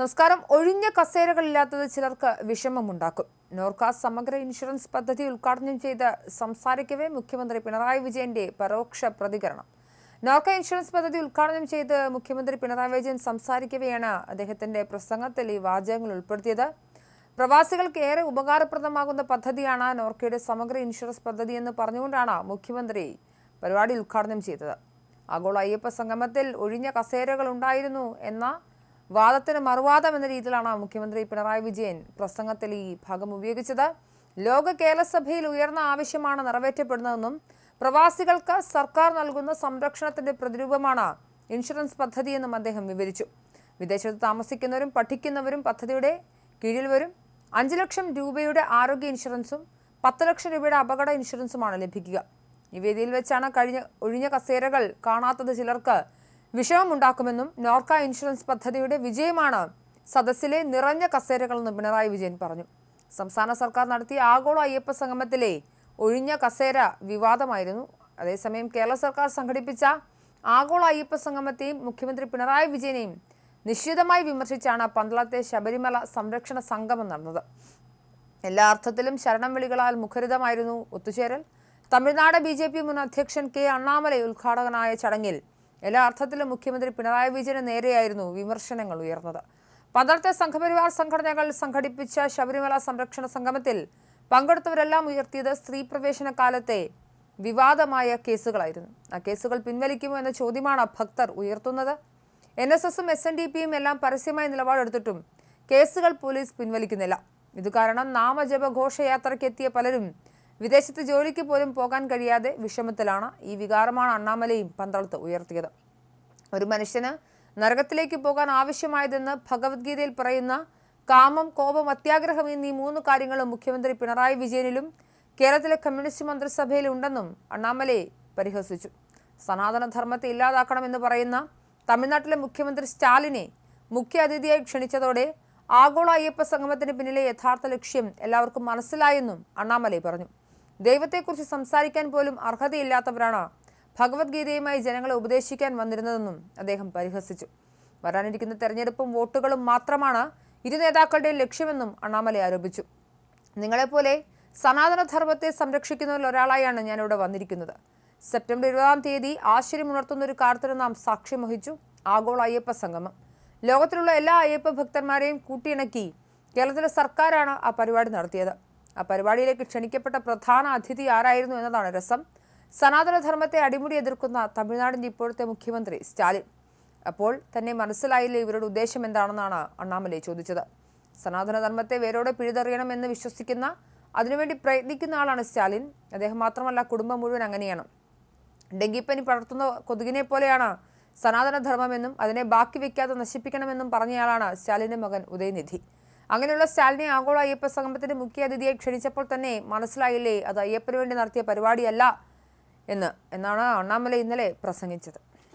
നമസ്കാരം. ഒഴിഞ്ഞ കസേരകളില്ലാത്തത് ചിലർക്ക് വിഷമമുണ്ടാക്കും. നോർക്ക സമഗ്ര ഇൻഷുറൻസ് പദ്ധതി ഉദ്ഘാടനം ചെയ്ത് സംസാരിക്കവേ മുഖ്യമന്ത്രി പിണറായി വിജയന്റെ പരോക്ഷ പ്രതികരണം. നോർക്ക ഇൻഷുറൻസ് പദ്ധതി ഉദ്ഘാടനം ചെയ്ത് മുഖ്യമന്ത്രി പിണറായി വിജയൻ സംസാരിക്കവെയാണ് അദ്ദേഹത്തിന്റെ പ്രസംഗത്തിൽ ഈ വാചകങ്ങൾ ഉൾപ്പെടുത്തിയത്. പ്രവാസികൾക്ക് ഏറെ ഉപകാരപ്രദമാകുന്ന പദ്ധതിയാണ് നോർക്കയുടെ സമഗ്ര ഇൻഷുറൻസ് പദ്ധതി എന്ന് പറഞ്ഞുകൊണ്ടാണ് മുഖ്യമന്ത്രി പരിപാടി ഉദ്ഘാടനം ചെയ്തത്. ആഗോള അയ്യപ്പ സംഗമത്തിൽ ഒഴിഞ്ഞ കസേരകൾ ഉണ്ടായിരുന്നു എന്ന വാദത്തിന് മറുവാദം എന്ന രീതിയിലാണ് മുഖ്യമന്ത്രി പിണറായി വിജയൻ പ്രസംഗത്തിൽ ഈ ഭാഗം ഉപയോഗിച്ചത്. ലോക കേരളസഭയിൽ ഉയർന്ന ആവശ്യമാണ് നിറവേറ്റപ്പെടുന്നതെന്നും പ്രവാസികൾക്ക് സർക്കാർ നൽകുന്ന സംരക്ഷണത്തിന്റെ പ്രതിരൂപമാണ് ഇൻഷുറൻസ് പദ്ധതിയെന്നും അദ്ദേഹം വിവരിച്ചു. വിദേശത്ത് താമസിക്കുന്നവരും പഠിക്കുന്നവരും പദ്ധതിയുടെ കീഴിൽ വരും. അഞ്ച് ലക്ഷം രൂപയുടെ ആരോഗ്യ ഇൻഷുറൻസും പത്ത് ലക്ഷം രൂപയുടെ അപകട ഇൻഷുറൻസുമാണ് ലഭിക്കുക. നിവേദിയിൽ വേദിയിൽ വെച്ചാണ് കഴിഞ്ഞ ഒഴിഞ്ഞ കസേരകൾ കാണാത്തത് ചിലർക്ക് വിഷമമുണ്ടാക്കുമെന്നും നോർക്ക ഇൻഷുറൻസ് പദ്ധതിയുടെ വിജയമാണ് സദസ്സിലെ നിറഞ്ഞ കസേരകളെന്ന് പിണറായി വിജയൻ പറഞ്ഞു. സംസ്ഥാന സർക്കാർ നടത്തിയ ആഗോള അയ്യപ്പ സംഗമത്തിലെ ഒഴിഞ്ഞ കസേര വിവാദമായിരുന്നു. അതേസമയം കേരള സർക്കാർ സംഘടിപ്പിച്ച ആഗോള അയ്യപ്പ സംഗമത്തെയും മുഖ്യമന്ത്രി പിണറായി വിജയനെയും നിശ്ചിതമായി വിമർശിച്ചാണ് പന്തളത്തെ ശബരിമല സംരക്ഷണ സംഗമം നടന്നത്. എല്ലാ അർത്ഥത്തിലും ശരണം വിളികളാൽ മുഖരിതമായിരുന്നു ഒത്തുചേരൽ. തമിഴ്നാട് ബി ജെ പി മുൻ അധ്യക്ഷൻ കെ അണ്ണാമലൈ ഉദ്ഘാടകനായ ചടങ്ങിൽ എല്ലാ അർത്ഥത്തിലും മുഖ്യമന്ത്രി പിണറായി വിജയന് നേരെയായിരുന്നു വിമർശനങ്ങൾ ഉയർന്നത്. പന്തളത്തെ സംഘപരിവാർ സംഘടനകൾ സംഘടിപ്പിച്ച ശബരിമല സംരക്ഷണ സംഗമത്തിൽ പങ്കെടുത്തവരെല്ലാം ഉയർത്തിയത് സ്ത്രീ പ്രവേശന കാലത്തെ വിവാദമായ കേസുകളായിരുന്നു. ആ കേസുകൾ പിൻവലിക്കുമോ എന്ന ചോദ്യമാണ് ഭക്തർ ഉയർത്തുന്നത്. എൻ എസ് എസും എസ് എൻ ഡി പിയും എല്ലാം പരസ്യമായ നിലപാടെടുത്തിട്ടും കേസുകൾ പോലീസ് പിൻവലിക്കുന്നില്ല. ഇത് കാരണം നാമജപ ഘോഷയാത്രയ്ക്ക് എത്തിയ പലരും വിദേശത്ത് ജോലിക്ക് പോലും പോകാൻ കഴിയാതെ വിഷമത്തിലാണ് ഈ വികാരമാണ് അണ്ണാമലയും പന്തളത്ത് ഉയർത്തിയത്. ഒരു മനുഷ്യന് നരകത്തിലേക്ക് പോകാൻ ആവശ്യമായതെന്ന് ഭഗവത്ഗീതയിൽ പറയുന്ന കാമം കോപം അത്യാഗ്രഹം എന്നീ മൂന്ന് കാര്യങ്ങളും മുഖ്യമന്ത്രി പിണറായി വിജയനിലും കേരളത്തിലെ കമ്മ്യൂണിസ്റ്റ് മന്ത്രിസഭയിലുണ്ടെന്നും ഉണ്ടെന്നും അണ്ണാമലെ പരിഹസിച്ചു. സനാതനധർമ്മത്തെ ഇല്ലാതാക്കണമെന്ന് പറയുന്ന തമിഴ്നാട്ടിലെ മുഖ്യമന്ത്രി സ്റ്റാലിനെ മുഖ്യ അതിഥിയായി ക്ഷണിച്ചതോടെ ആഗോള അയ്യപ്പ സംഗമത്തിന് പിന്നിലെ യഥാർത്ഥ ലക്ഷ്യം എല്ലാവർക്കും മനസ്സിലായെന്നും അണ്ണാമലൈ പറഞ്ഞു. ദൈവത്തെക്കുറിച്ച് സംസാരിക്കാൻ പോലും അർഹതയില്ലാത്തവരാണ് ഭഗവത്ഗീതയുമായി ജനങ്ങളെ ഉപദേശിക്കാൻ വന്നിരുന്നതെന്നും അദ്ദേഹം പരിഹസിച്ചു. വരാനിരിക്കുന്ന തെരഞ്ഞെടുപ്പും വോട്ടുകളും മാത്രമാണ് ഇരു നേതാക്കളുടെയും ലക്ഷ്യമെന്നും അണ്ണാമലൈ ആരോപിച്ചു. നിങ്ങളെപ്പോലെ സനാതനധർമ്മത്തെ സംരക്ഷിക്കുന്നതിൽ ഒരാളായാണ് ഞാനിവിടെ വന്നിരിക്കുന്നത്. സെപ്റ്റംബർ ഇരുപതാം തീയതി ആശ്ചര്യമുണർത്തുന്ന ഒരു കാര്യത്തിന് നാം സാക്ഷ്യം വഹിച്ചു. ആഗോള അയ്യപ്പ സംഗമം. ലോകത്തിലുള്ള എല്ലാ അയ്യപ്പ ഭക്തന്മാരെയും കൂട്ടിയിണക്കി കേരളത്തിലെ സർക്കാരാണ് ആ പരിപാടി നടത്തിയത്. ആ പരിപാടിയിലേക്ക് ക്ഷണിക്കപ്പെട്ട പ്രധാന അതിഥി ആരായിരുന്നു എന്നതാണ് രസം. സനാതനധർമ്മത്തെ അടിമുടി എതിർക്കുന്ന തമിഴ്നാടിന്റെ ഇപ്പോഴത്തെ മുഖ്യമന്ത്രി സ്റ്റാലിൻ. അപ്പോൾ തന്നെ മനസ്സിലായില്ലേ ഇവരുടെ ഉദ്ദേശം എന്താണെന്നാണ് അണ്ണാമലൈ ചോദിച്ചത്. സനാതനധർമ്മത്തെ വേരോടെ പിഴുതെറിയണമെന്ന് വിശ്വസിക്കുന്ന അതിനുവേണ്ടി പ്രയത്നിക്കുന്ന ആളാണ് സ്റ്റാലിൻ. അദ്ദേഹം മാത്രമല്ല കുടുംബം മുഴുവൻ അങ്ങനെയാണ്. ഡെങ്കിപ്പനി പടർത്തുന്ന കൊതുകിനെ പോലെയാണ് സനാതനധർമ്മമെന്നും അതിനെ ബാക്കി വയ്ക്കാതെ നശിപ്പിക്കണമെന്നും പറഞ്ഞയാളാണ് സ്റ്റാലിന്റെ മകൻ ഉദയനിധി. അങ്ങനെയുള്ള സ്റ്റാലിനെ ആഗോള അയ്യപ്പ സംഗമത്തിന്റെ മുഖ്യ അതിഥിയെ ക്ഷണിച്ചപ്പോൾ തന്നെ മനസ്സിലായില്ലേ അത് അയ്യപ്പന് വേണ്ടി നടത്തിയ പരിപാടിയല്ല എന്ന് എന്നാണ് അണ്ണാമല ഇന്നലെ പ്രസംഗിച്ചത്.